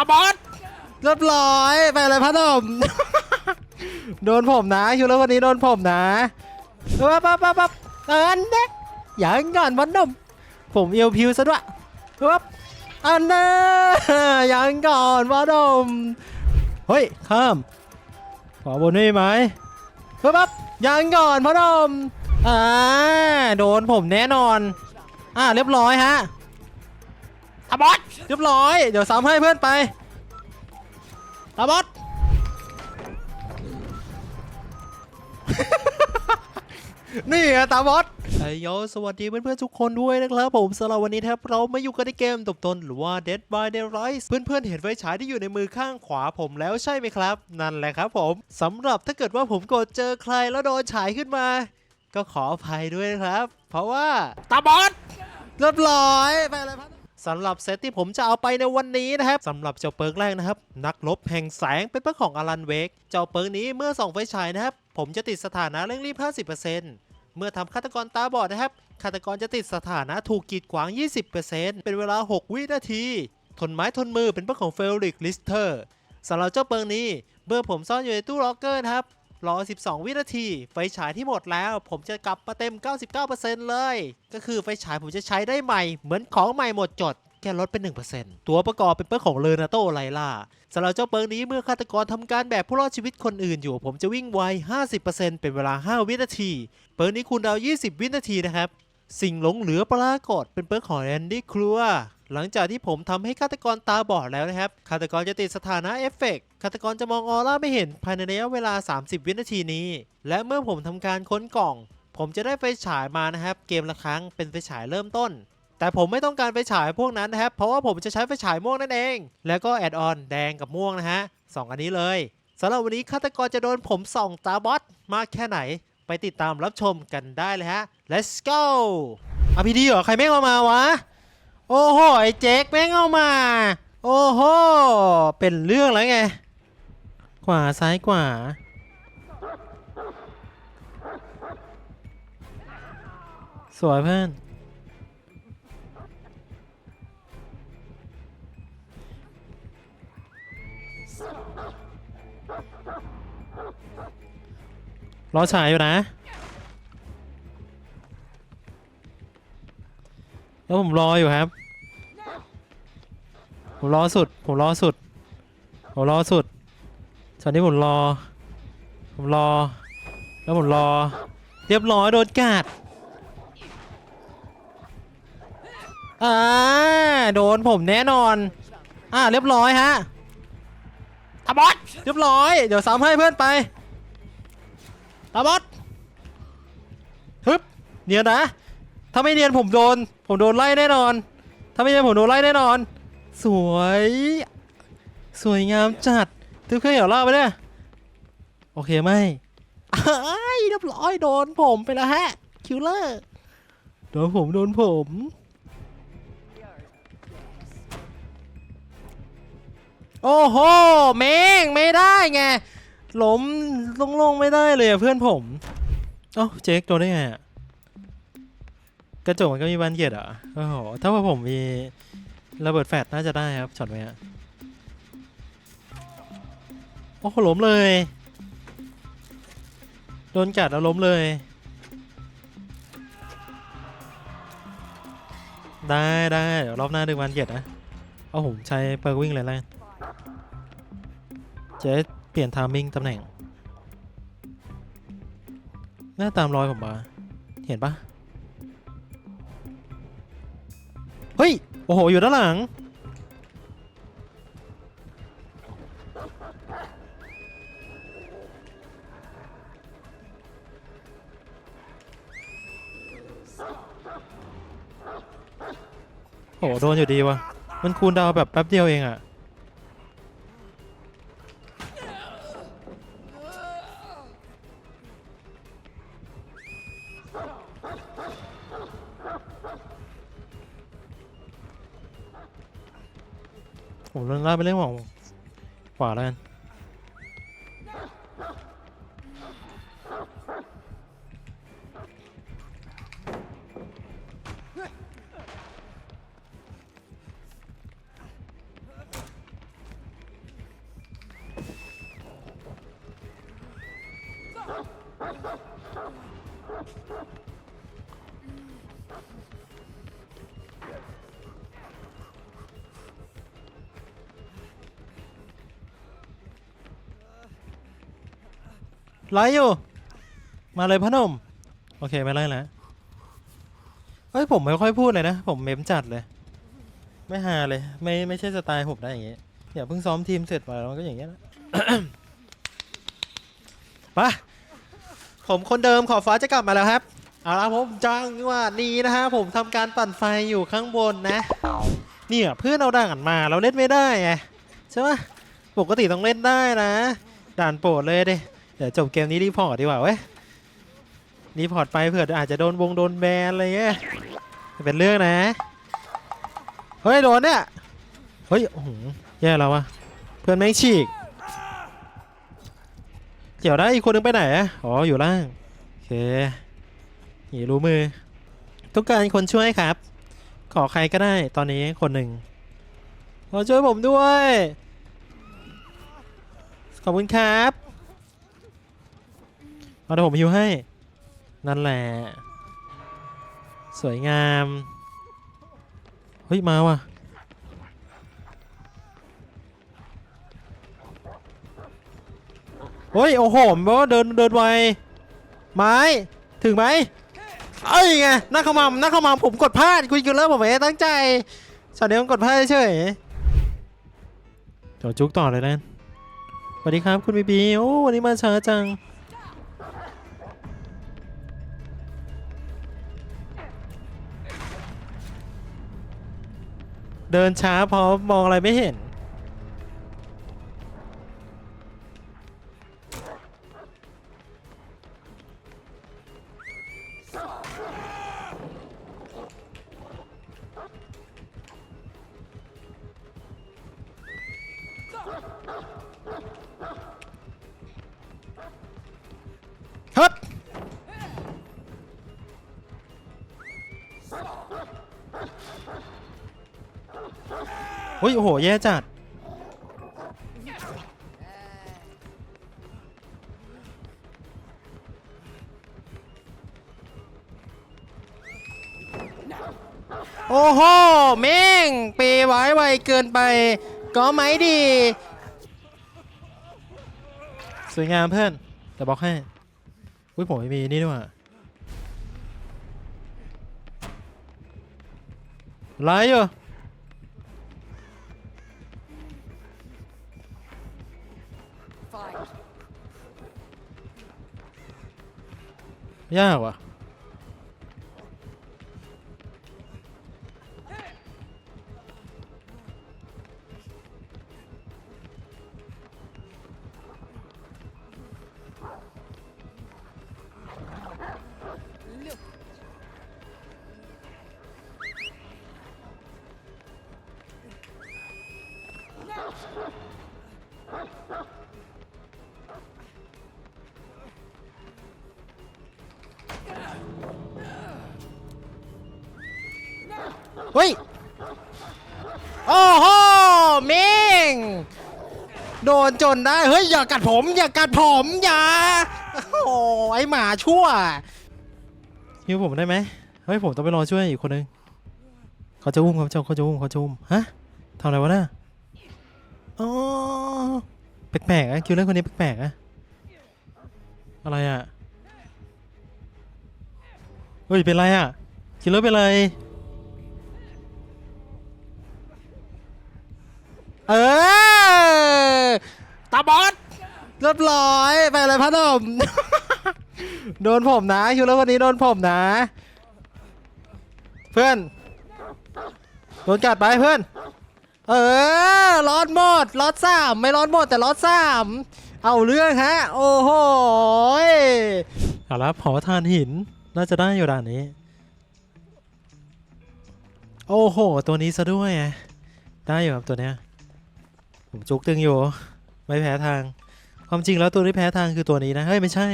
าบอสเรียบร้อยไปเลยพ่อหนุ่ม โดนผมนะคิวเลอร์คนนี้โดนผมนะปั๊บปั๊บปั๊บปั๊บเอันเด็กอย่างก่อนพ่อหนุ่มผมเอวพิวซะด้วยปั๊บอันเน่อย่างก่อนพ่อหนุ่มเฮ้ยข้ามขอบนนี่ไหมปั๊บปั๊บอย่างก่อนพ่อหนุ่มอ่าโดนผมแน่นอน อ่าเรียบร้อยฮะตาบอส เรียบร้อย เดี๋ยวซ้ำให้เพื่อนไปตาบอสนี่ไงตาบอสไอโยสวัสดีเพื่อนๆทุกคนด้วยนะครับผมสำหรับวันนี้นะครับเรามาอยู่กันในเกมตบตนหรือว่า Dead by Daylight เพื่อนๆเห็นไฟฉายที่อยู่ในมือข้างขวาผมแล้วใช่ไหมครับ นั่นแหละครับผมสำหรับถ้าเกิดว่าผมกดเจอใครแล้วโดนฉายขึ้นมา ก็ขออภัยด้วยนะครับ เพราะว่าตาบอสเรียบร้อยไปเลยพัด สำหรับเซตที่ผมจะเอาไปในวันนี้นะครับสำหรับเจ้าเปิร์กแรกนะครับ นักลบแห่งแสงเป็นเปิร์กของอลันเวกเจ้าเปิร์กนี้เมื่อส่องไฟฉายนะครับ ผมจะติดสถานะเร่งรีบ 50%เมื่อทำฆาตกรตาบอดนะครับฆาตกรจะติดสถานะถูกกีดขวาง 20%เป็นเวลา 6 วินาที ทนไม้ทนมือเป็นเปิร์กของเฟลริกลิสเตอร์สำหรับเจ้าเปิร์กนี้เมื่อผมซ่อนอยู่ในตู้ล็อกเกอร์นะครับ รอ 12 วินาที ไฟฉายที่หมดแล้ว ผมจะกลับมาเต็ม 99%เลย ก็คือไฟฉายผมจะใช้ได้ใหม่ เหมือนของใหม่หมดจด แค่ลดเป็น 1%ตัวประกอบเป็นเปิร์กของเลนาโตไลล่าสำหรับเจ้าเปิร์กนี้เมื่อฆาตกรทำการแบบผู้รอดชีวิตคนอื่นอยู่ ผมจะวิ่งไว 50%เป็นเวลา 5 วินาที เปิร์กนี้คูณดาว 20 วินาทีนะครับ สิ่งหลงเหลือปรากฏเป็นเปิร์กของแอนดี้ครัว หลังจากที่ผมทำให้ฆาตกรตาบอดแล้วนะครับ ฆาตกรจะติดสถานะเอฟเฟกต์ฆาตกรจะมองออร่าไม่เห็นภายในระยะเวลา 30 วินาทีนี้ และเมื่อผมทำการค้นกล่อง ผมจะได้ไฟฉายมานะครับ เกมละครั้งเป็นไฟฉายเริ่มต้น แต่ผมไม่ต้องการไฟฉายพวกนั้นนะครับ เพราะว่าผมจะใช้ไฟฉายม่วงนั่นเอง แล้วก็แอดออนแดงกับม่วงนะฮะสองอันนี้เลยสำหรับวันนี้ฆาตกรจะโดนผมส่องตาบอสมากแค่ไหน ไปติดตามรับชมกันได้เลยฮะ let's go อพีดีเหรอ ใครไม่งเอามาวะ โอ้โห ไอ้เจ๊กแม่งเอามา โอ้โห เป็นเรื่องแล้วไง ขวาซ้ายขวาสวยเพื่อน รอฉายอยู่นะ แล้วผมรออยู่ครับ ผมรอสุด ผมรอสุด ผมรอสุดตอนนี้ผมรอ ผมรอ แล้วผมรอ เรียบร้อยโดนกาดอ่าโดนผมแน่นอน อ่าเรียบร้อยฮะตาบอสเรียบร้อย เดี๋ยวซ้ำให้เพื่อนไป ตาบอสฮึบเนียนนะ ถ้าไม่เนียนผมโดน ผมโดนไล่แน่นอน ถ้าไม่เนียนผมโดนไล่แน่นอน สวย สวยงามจัดทุกเคยเหรอเล่าไปเนี่ย โอเคไหมอ้เรียบร้อยโดนผมไปแล้วฮะ คิวเลอร์ โดนผม โดนผมโอ้โห เมงไม่ได้ไง ล้มลงๆไม่ได้เลยอะเพื่อนผมเอ้าเจ๊กโดนได้ไงอะกระจกมันก็มีบานเกล็ดอะโอ้โหถ้าว่าผมมีระเบิดแฟลชน่าจะได้ครับช็อตนี้โอ้โหล้มเลย โดนกัดแล้วล้มเลย ได้ได้เดี๋ยวรอบหน้าดึงบานเกล็ดนะเอาผมใช้เปิร์วิ่งเลยแล้วกันจะได้ เปลี่ยนทามมิ่งตำแหน่ง หน้าตามรอยผมมา เห็นปะเฮ้ย โอ้โห อยู่ด้านหลังโอ้โหโดนอยู่ดีวะมันคูลดาวแบบแป๊บเดียวเองอะ ล่าไปเล่นของขวาแล้วกัน ไล่อยู่ มาเลยพ่อหนุ่ม โอเคไม่ไล่แล้วเฮ้ยผมไม่ค่อยพูดเลยนะ ผมเมมจัดเลย ไม่ฮาเลย ไม่ไม่ใช่สไตล์ผมได้อย่างงี้อย่าเพิ่งซ้อมทีมเสร็จมาแล้วก็อย่างเงี้ยนะ ไปะผมคนเดิมขอฟ้าจะกลับมาแล้วครับ เอาละผมจังหวะนี้นะฮะผมทำการปั่นไฟอยู่ข้างบนนะ เนี่ยเพื่อนเอาด่านมาเราเล่นไม่ได้ไงใช่ปะปกติต้องเล่นได้นะ ด่านโปรดเลยเดิ เดี๋ยวจบเกมนี้รีพอร์ตดีกว่าเว้ยรีพอร์ตไปเผื่ออาจจะโดนวงโดนแบนอะไรเงี้ยเป็นเรื่องนะ เฮ้ยโดนเนี่ย เฮ้ยโอ้โหแย่แล้ววะเพื่อนแม่งฉีกเกี่ยวได้อีกคนนึงไปไหนอะอ๋ออยู่ล่างโอเคหีรู้มือต้องการคนช่วยครับ ขอใครก็ได้ตอนนี้คนหนึ่งขอช่วยผมด้วย ขอบคุณครับ เอาเดี๋ยวผมฮิวให้ นั่นแหละ สวยงาม เฮ้ย มาว่ะ เฮ้ย โอ้โหมว่าเดินเดินไว ไม้ ถึงไหม เอ้ยไงนักขมำนักขมำผมกดพลาดคุยกันแล้วผมไม่ได้ตั้งใจช็อตนี้ผมกดพลาดเฉยเดี๋ยวจุกต่อเลยนะสวัสดีครับคุณบีบีโอ้วันนี้มาช้าจัง เดินช้าเพราะมองอะไรไม่เห็น้ยโอ้โหแย่จัดโอ้โหเม่งเปไว้ไวเกินไปก็ไม่ดี สวยงามเพื่อนจะบอกให้อุ้ยผมไม่มีนี่ด้วยไรอยู่ ยากว่ะ โดนจนได้ เฮ้ย อย่ากัดผม อย่ากัดผมอย่าโอ้โหไอหมาชั่วฮิวผมได้ไหมเฮ้ยผมต้องไปรอช่วยอีกคนนึงเขาจะอุ้มเขาจะเขาจะอุ้มเขาจะอุ้มฮะทำอะไรวะน่ะอ๋อแปลกๆอะคิวเลอร์คนนี้แปลกๆอะอะไรอะเฮ้ยเป็นไรอะคิวเลอร์เป็นไรเออ ตาบอสเรียบร้อยไปเลยพ่อหนุ่มโดนผมนะคิวแล้ววันนี้โดนผมนะ เพื่อนโดนกัดไปเพื่อน เออรอดหมดรอดสามไม่รอดหมดแต่รอดสามเอาเรื่องฮะ โอ้โหยเอาละเผาทานหินน่าจะได้อยู่ด่านนี้ โอ้โห ตัวนี้ซะด้วยไงได้อยู่ครับตัวเนี้ย ผมจุกตึงอยู่ ไม่แพ้ทาง ความจริงแล้วตัวที่แพ้ทางคือตัวนี้นะ เฮ้ย ไม่ใช่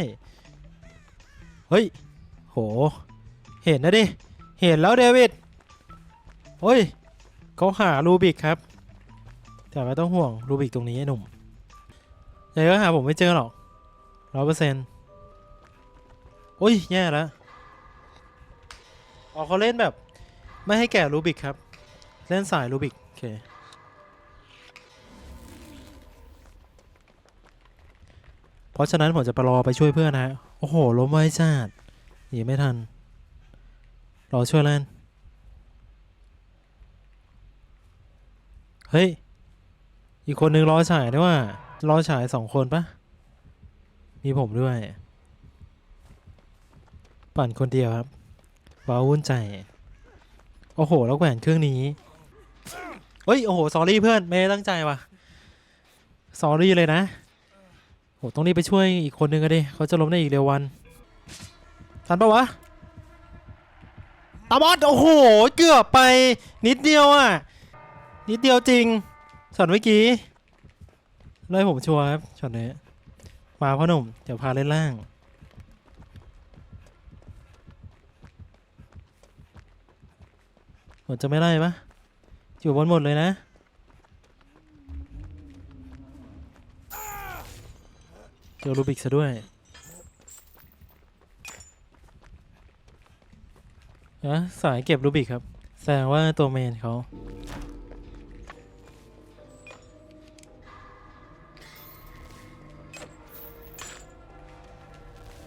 เฮ้ย โห เห็นนะดิ เห็นแล้วเดวิดเฮ้ยเขาหารูบิกครับ แต่ไม่ต้องห่วงรูบิกตรงนี้ไอ้หนุ่มยังก็หาผมไม่เจอหรอกร้อยเปอร์เซ็นต์โอ้ย แย่แล้วอ๋อเขาเล่นแบบ ไม่ให้แก่รูบิกครับ เล่นสายรูบิก โอเค เพราะฉะนั้นผมจะไปรอไปช่วยเพื่อนนะฮะโอ้โหล้มไว้จัดหนีไม่ทัน รอช่วยเล่น เฮ้ย อีกคนนึงรอฉายด้วยว่ารอฉายสองคนปะมีผมด้วย ปั่นคนเดียวครับว้าวุ่นใจ โอ้โห แล้วแหวนเครื่องนี้ เฮ้ย โอ้โห สอรี่เพื่อน ไม่ได้ตั้งใจว่ะ สอรี่เลยนะ หต้องรีบไปช่วยอีกคนนึงกันดิเขาจะล้มในอีกเร็ววัน ทันปะวะ ตาบอสโอ้โห เกือบไปนิดเดียวอะ นิดเดียวจริงช็อตเมื่อกี้เลยผมชัวร์ครับช็อตนี้ มาพ่อหนุ่ม เดี๋ยวพาเล่นล่างผมจะไม่ไล่ปะอยู่บนหมดเลยนะ เจอรูบิกซะด้วยนะสายเก็บรูบิกครับ แสดงว่าตัวเมนเขา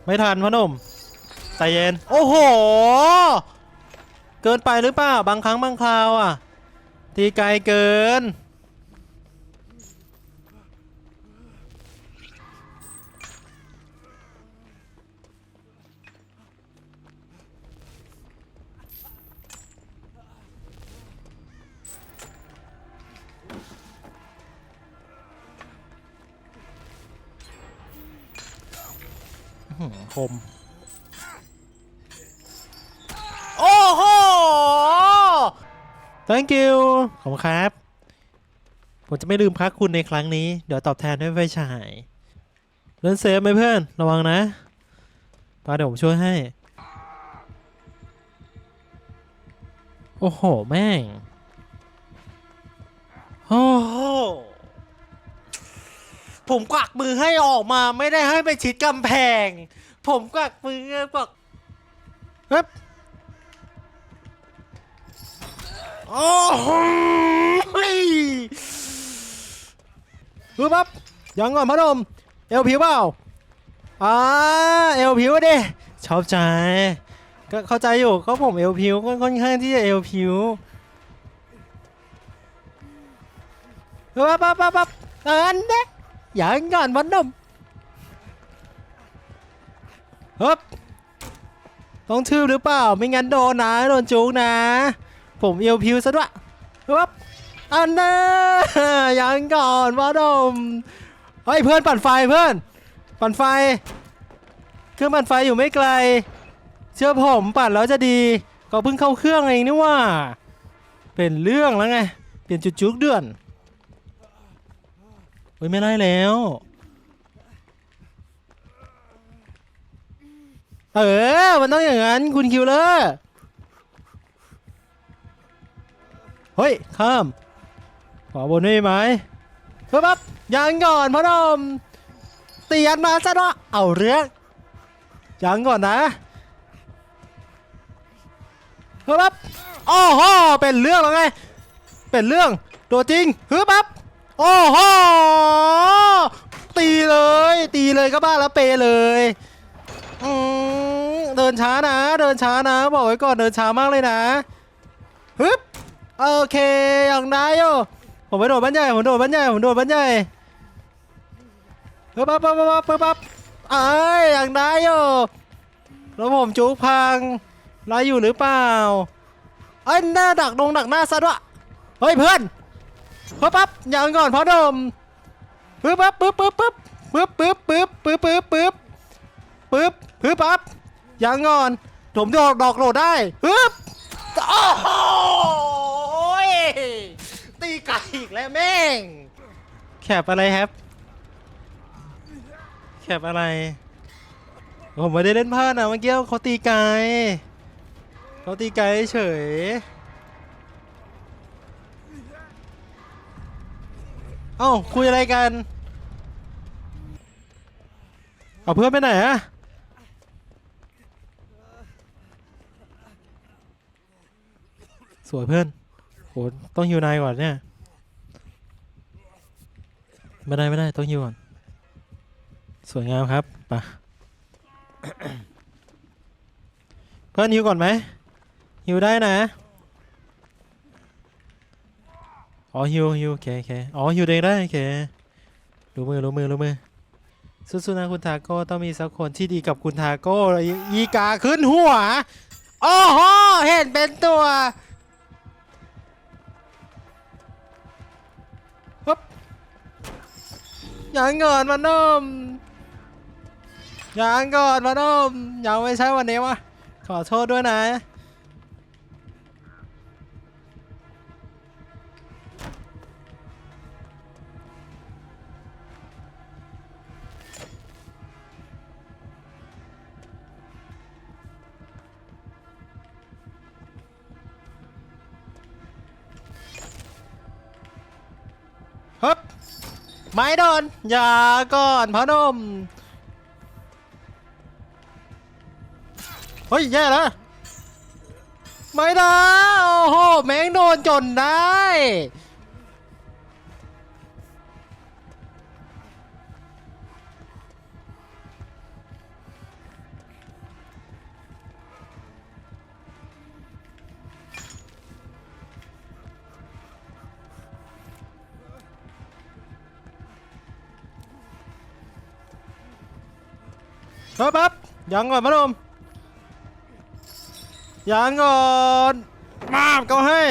ไม่ทันพ่อหนุ่มใจเย็น โอ้โห เกินไปหรือเปล่า บางครั้งบางคราวอะ ตีไกลเกิน ขอบครับ ผมจะไม่ลืมพักคุณในครั้งนี้ เดี๋ยวตอบแทนด้วยไฟฉายเล่นเซฟไหมเพื่อน ระวังนะปาเดี๋ยวผมช่วยให้ โอ้โห แม่ง โอ้โห ผมกวักมือให้ออกมาไม่ได้ให้ไปชิดกำแพง ผมกวักมือกวักเฮ้ย โอ้โหคือปั๊บยังก่อนพระนมเอวผิวเปล่าอ่าเอวผิวดิชอบใจก็เข้าใจอยู่ก็ผมเอวผิวก็ค่อนข้างที่จะเอวผิวปั๊บปั๊บปั๊บปั๊บอันเด้ยังก่อนพระนมฮึบต้องทืบหรือเปล่า ไม่งั้นโดนนะ โดนจุกนะ ผมเอวพิวซะด้วยปั๊บอันน่ะยังก่อนวะดมเฮ้ยเพื่อนปั่นไฟเพื่อน ปั่นไฟ เครื่องปั่นไฟอยู่ไม่ไกล เชื่อผมปั่นแล้วจะดี ก็เพิ่งเข้าเครื่องเองนี่ว่า เป็นเรื่องแล้วไง เปลี่ยนจุดจุกเดือนเฮ้ยไม่ได้แล้ว เออ มันต้องอย่างนั้นคุณคิวเลอร์ เฮ้ย ข้ามขวาบนนี่ไหมเฮ้ยปั๊บยังก่อนพ่อหนมตียันมาซะด้วยเอาเรื่องยังก่อนนะเฮ้ยปั๊บโอ้โหเป็นเรื่องแล้วไง เป็นเรื่องตัวจริงเฮ้ยปั๊บโอ้โหตีเลย ตีเลยก็บ้าแล้วเปเลยเดินช้านะ เดินช้านะ บอกไว้ก่อนเดินช้ามากเลยนะฮึบ โอเคอย่างได้โยผมไปโดดบ้านใหญ่ผมโดดบ้านใหญ่ผมโดดบ้านใหญ่เฮ้ยปั๊บปั๊บปั๊บปั๊บปั๊บปั๊บเอ้ยอย่างได้โยแล้วผมจุกพังไล่อยู่หรือเปล่าเอ้ยหน้าดักดงดักหน้าซะด้วยเฮ้ยเพื่อนเฮ้ยปั๊บอย่างก่อนพอดมปึ๊บปั๊บปึ๊บปึ๊บปึ๊บปึ๊บปึ๊บปึ๊บปึ๊บปึ๊บปึ๊บปึ๊บปึ๊บปั๊บอย่างก่อนผมโดดดอกโหลดได้ปึ๊บโอ้โห ย ตีไก่อีกแล้วแม่ง แคบอะไรครับ แคบอะไร ผมไม่ได้เล่นพลาดนะเมื่อกี้เขาตีไก่เขาตีไก่เฉย เอ้าคุยอะไรกัน เอาเพื่อนไปไหนอะสวยเพื่อน โหต้องฮิวนายก่อนเนี่ยไม่ได้ไม่ได้ต้องฮิวก่อน สวยงามครับปะเพื่อนฮิวก่อนไหมฮิวได้นะอ๋อฮิวฮิวโอเคโอเคอ๋อฮิวเองได้โอเครู้มือรู้มือรู้มือสู้ๆนะคุณทาโก้ต้องมีสักคนที่ดีกับคุณทาโก้อีกาขึ้นหัวโอ้โหเห็นเป็นตัว ฮึบอย่างเงินมาน้อมอย่างก่อนมาน้อมยังไม่ใช่วันนี้วะขอโทษด้วยนะ ไม้โดนอย่าก่อนพอนมเฮ้ย แย่แล้วไม่ได้โอ้โห แมงโดนจนได้ ครับครับยังก่อนพะนมยังก่อนมาบเขาให้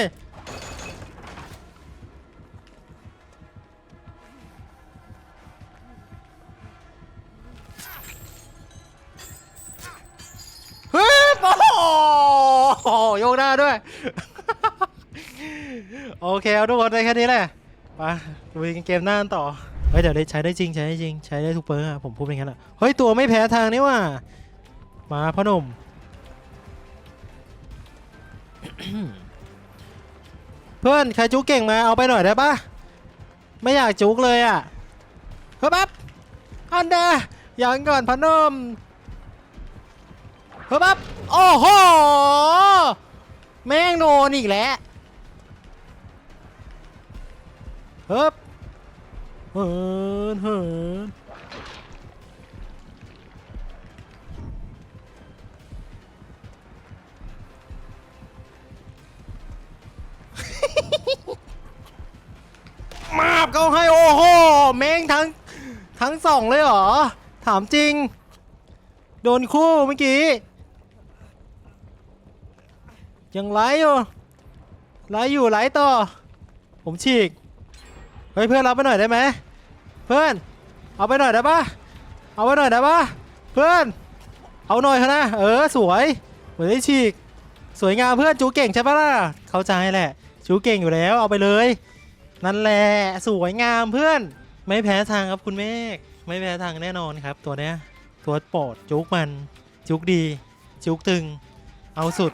เฮ้ยโอ้โหโยกหน้าด้วย โอเคเอาทุกคนได้แค่นี้แหละไปลุยกันเกมหน้าต่อ เฮ้ยเดี๋ยวได้ใช้ได้จริงใช้ได้จริงใช้ได้ทุกเปิร์กอะผมพูดเป็นงั้นอะเฮ้ยตัวไม่แพ้ทางนี่ว่ามาพ่อหนุ่มเพื่อนใครจุกเก่งมาเอาไปหน่อยได้ปะไม่อยากจุกเลยอะเฮ้ยปั๊บอันเดอยังก่อนพ่อหนุ่มเฮ้ยปั๊บโอ้โหแม่งโดนอีกแล้วเฮ้ย เหินเหินมาบเขาให้โอ้โหเม้งทั้งทั้งสองเลยเหรอ ถามจริง โดนคู่เมื่อกี้ ยังไล่อยู่ไล่อยู่ไล่ต่อ ผมฉีก เฮ้ยเพื่อนรับไปหน่อยได้ไหม เพื่อน เอาไปหน่อยได้ปะเอาไปหน่อยได้ปะเพื่อน เอาหน่อยเถอะนะ เออสวย เหมือนได้ฉีก สวยงามเพื่อนจูเก่งใช่ปะล่ะ เข้าใจแหละ จูเก่งอยู่แล้ว เอาไปเลย นั่นแหละ สวยงามเพื่อน ไม่แพ้ทางครับคุณเมฆ ไม่แพ้ทางแน่นอนครับ ตัวเนี้ย ตัวโปรดจุกมัน จุกดี จุกตึง เอาสุด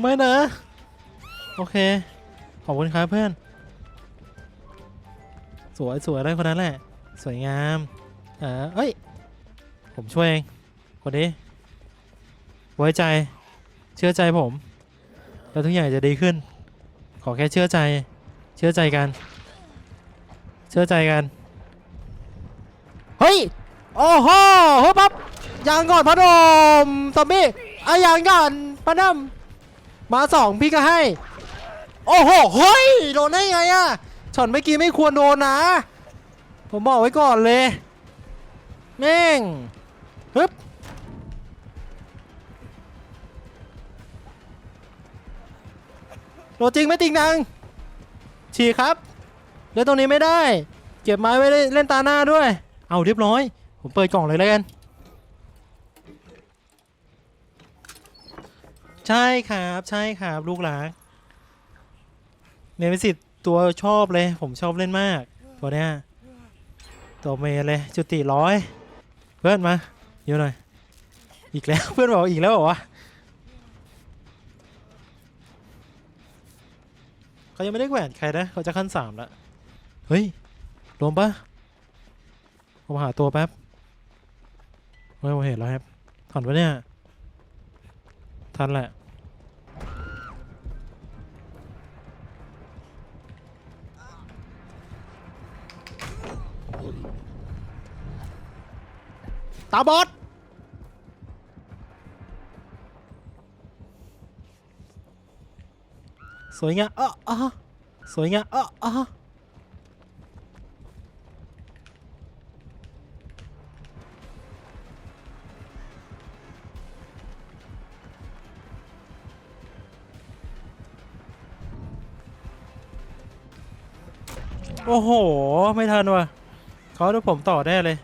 ไม่นะ โอเค ขอบคุณครับเพื่อน สวยสวยได้คนนั้นแหละ สวยงามเออเอ้ย ผมช่วยเองคนนี้ ไว้ใจ เชื่อใจผม แล้วทุกอย่างจะดีขึ้น ขอแค่เชื่อใจ เชื่อใจกัน เชื่อใจกัน เฮ้ย โอ้โหเฮ้ยปั๊บยางก่อนพนมซอมบี้อะยางก่อนพนมมาสองพี่ก็ให้ โอ้โห เฮ้ย โดนได้ไงอะ ช็อตเมื่อกี้ไม่ควรโดนนะ ผมบอกไว้ก่อนเลย แม่งฮึบโดจริงไม่จริงนังฉีกครับเล่นตรงนี้ไม่ได้ เก็บไม้ไว้เล่นเล่นตาหน้าด้วย เอาเรียบร้อย ผมเปิดกล่องเลยแล้วกัน ใช่ครับ ใช่ครับ ลูกหลานเนมิสิต ตัวชอบเลย ผมชอบเล่นมาก ตัวเนี้ยตัวเมย์เลยจุติร้อยเพื่อนมาเยอะหน่อยอีกแล้วเพื่อนบอกอีกแล้วเหรอวะเขายังไม่ได้แหวนใครนะเขาจะขั้นสามแล้วเฮ้ยรวมปะผมหาตัวแป๊บเฮ้ยผมเห็นแล้วครับทันปะเนี่ยทันแหละ ตาบอดสวยงามอะอะสวยงามอะอะโอ้โห ไม่ทันว่ะเขาดูผมต่อได้เลย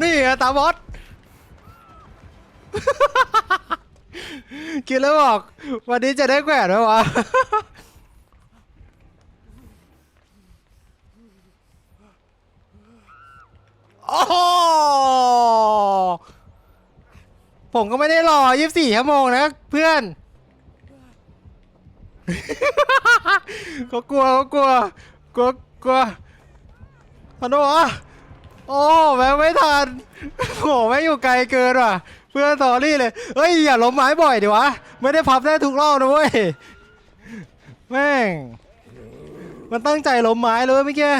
นี่ไงตาบอสคิดแล้วบอก วันนี้จะได้แขวนไหมวะ โอ้โหผมก็ไม่ได้รอ 24 ชั่วโมงนะเพื่อนก็กลัวก็กลัว กลัวกลัวทันวะ โอ้แม่งไม่ทันโอ้แม่งอยู่ไกลเกินว่ะ เพื่อนสอรี่เลยเฮ้ยอย่าล้มไม้บ่อยดิวะ ไม่ได้พับได้ทุกรอบนะเว้ย แม่ง มันตั้งใจล้มไม้เลยเมื่อกี้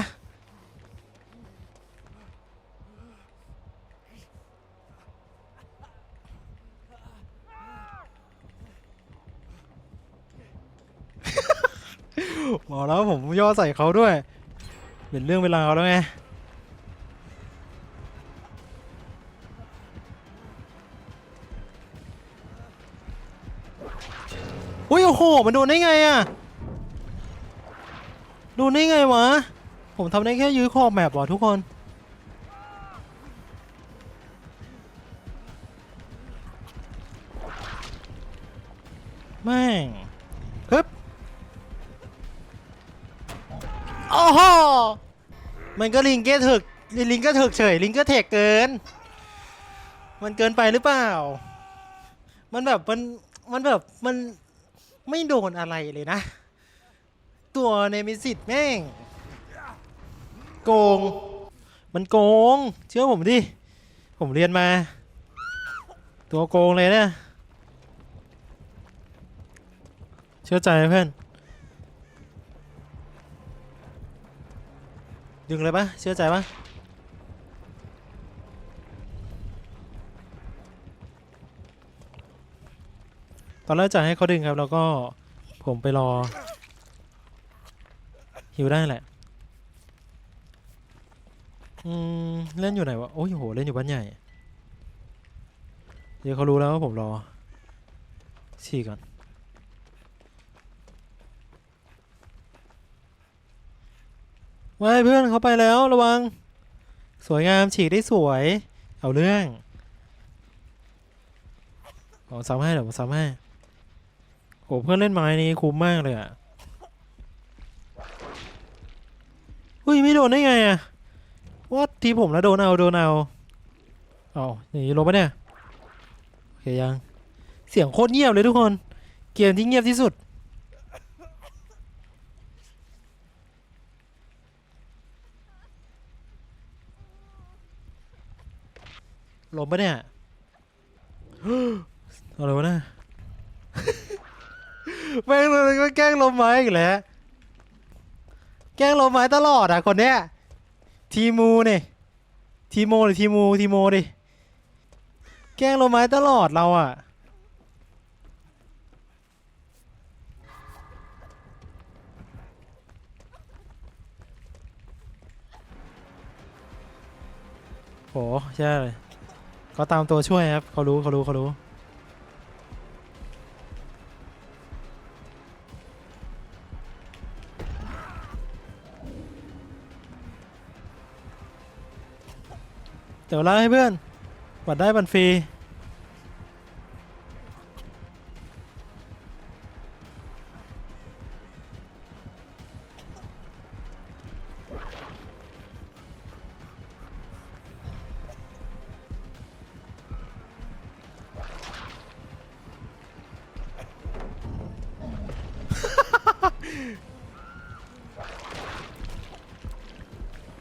บอกแล้วผมย่อใส่เขาด้วย เป็นเรื่องเวลาวแล้วไง อุ้ยโอ้โห มันโดนได้ไงอะโดนได้ไงวะ ผมทำได้แค่ยื้อขอบแมปว่ะทุกคน แม่งฮึบโอ้โหมันก็ลิงเก้ถึกลิงก็ถึกเฉย ลิงก็เทกเกิน มันเกินไปหรือเปล่า มันแบบมัน มันแบบ มัน ไม่โดนอะไรเลยนะ ตัวเนมิสิตแม่ง โกง มันโกง เชื่อผมดิ ผมเรียนมา ตัวโกงเลยเนะเชื่อใจเพื่อน ดึงเลยปะเชื่อใจปะ ตอนแรกจะให้เขาดึงครับแล้วก็ผมไปรอหิวได้แหละ อืม เล่นอยู่ไหนวะ โอ้ยโห เล่นอยู่บ้านใหญ่ เดี๋ยวเขารู้แล้วว่าผมรอฉี่ก่อนว้ายเพื่อนเขาไปแล้วระวัง สวยงามฉีกได้สวย เอาเรื่อง ผมซ้ำให้เดี๋ยวผมซ้ำให้ โหเพื่อนเล่นไม้นี้คุ้มมากเลยอะอุ้ยไม่โดนได้ไงอะว่าทีผมแล้วโดนเอาโดนเอาเอาอย่างนี้ลงปะเนี่ยโอเคยังเสียงโคตรเงียบเลยทุกคน เกมที่เงียบที่สุดลมปะเนี่ยอะไรวะเนี่ย แม่งเลยก็แกล้งลมไม้อีกแล้ว แกล้งลมไม้ตลอดอะคนเนี้ย ทีมูเนี่ยทีโมหรือทีมูทีโมดิ แกล้งลมไม้ตลอดเราอะ โหใช่เลยเขาตามตัวช่วยครับเขารู้เขารู้เขารู้ เดี๋ยวเล่าให้เพื่อน บัตรได้บัตรฟรี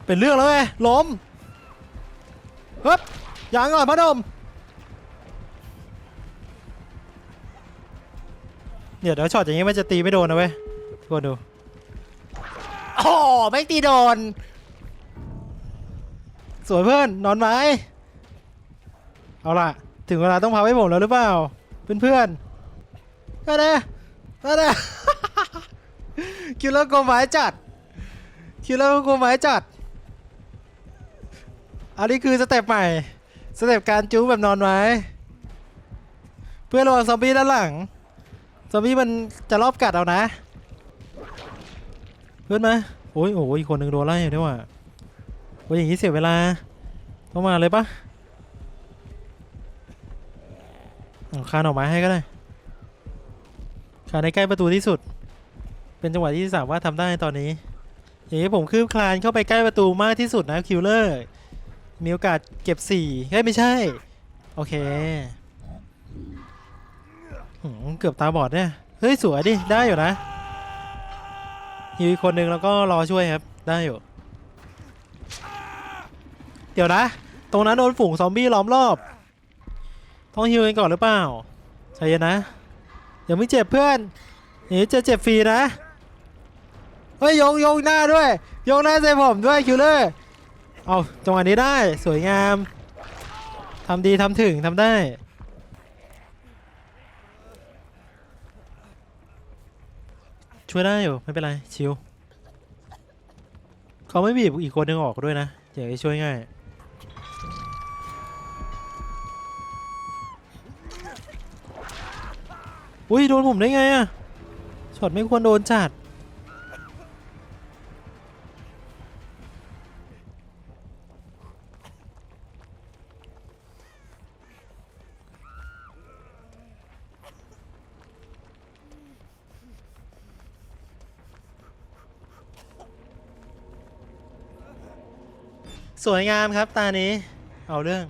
เป็นเรื่องแล้วไงล้ม ฮึบยางก่อนพ่อหนมเดี๋ยวเดี๋ยวช็อตอย่างงี้มันจะตีไม่โดนนะเว้ยทุกคนดูโอ้ไม่ตีโดน สวยเพื่อนนอนไหมเอาล่ะ ถึงเวลาต้องพาให้ผมแล้วหรือเปล่า เพื่อนเพื่อนๆมาเด้มาเด้คิวเลอร์โกไม้จัดคิวเลอร์โกไม้จัด อันนี้คือสเต็ปใหม่ สเต็ปการจู๊แบบนอนไม้เพื่อระวังซอมบี้ด้านหลัง ซอมบี้มันจะรอบกัดเอานะ เพื่อนไหมโอ้ยโอ้ยอีกคนหนึ่งโดนไล่อยู่ด้วยว่ะโอ้ยอย่างนี้เสียเวลา ต้องมาเลยปะเอาคานออกมาให้ก็ได้คานในใกล้ประตูที่สุด เป็นจังหวะที่สามารถทำได้ตอนนี้อย่างนี้ผมคืบคลานเข้าไปใกล้ประตูมากที่สุดนะคิวเลอร์ มีโอกาสเก็บสี่เฮ้ย ไม่ใช่ โอเคหืมเกือบตาบอดเนี่ย เฮ้ย สวยดิ ได้อยู่นะฮิวอีกคนนึงแล้วก็รอช่วยครับ ได้อยู่ เดี๋ยวนะ ตรงนั้นโดนฝูงซอมบี้ล้อมรอบ ต้องฮิวกันก่อนหรือเปล่าใจเย็นนะอย่าไม่เจ็บเพื่อนนี้จะเจ็บฟรีนะ เฮ้ยโยงโยงหน้าด้วยโยงหน้าใส่ผมด้วยคิวเลอร์ เอาจังหวะนี้ได้สวยงามทำดีทำถึงทำได้ ช่วยได้อยู่ ไม่เป็นไร ชิวเขาไม่บีบอีกคนนึงออกด้วยนะเดี๋ยวจะช่วยง่ายอุ้ยโดนผมได้ไงอะช็อตไม่ควรโดนจัด สวยงามครับตานี้ เอาเรื่อง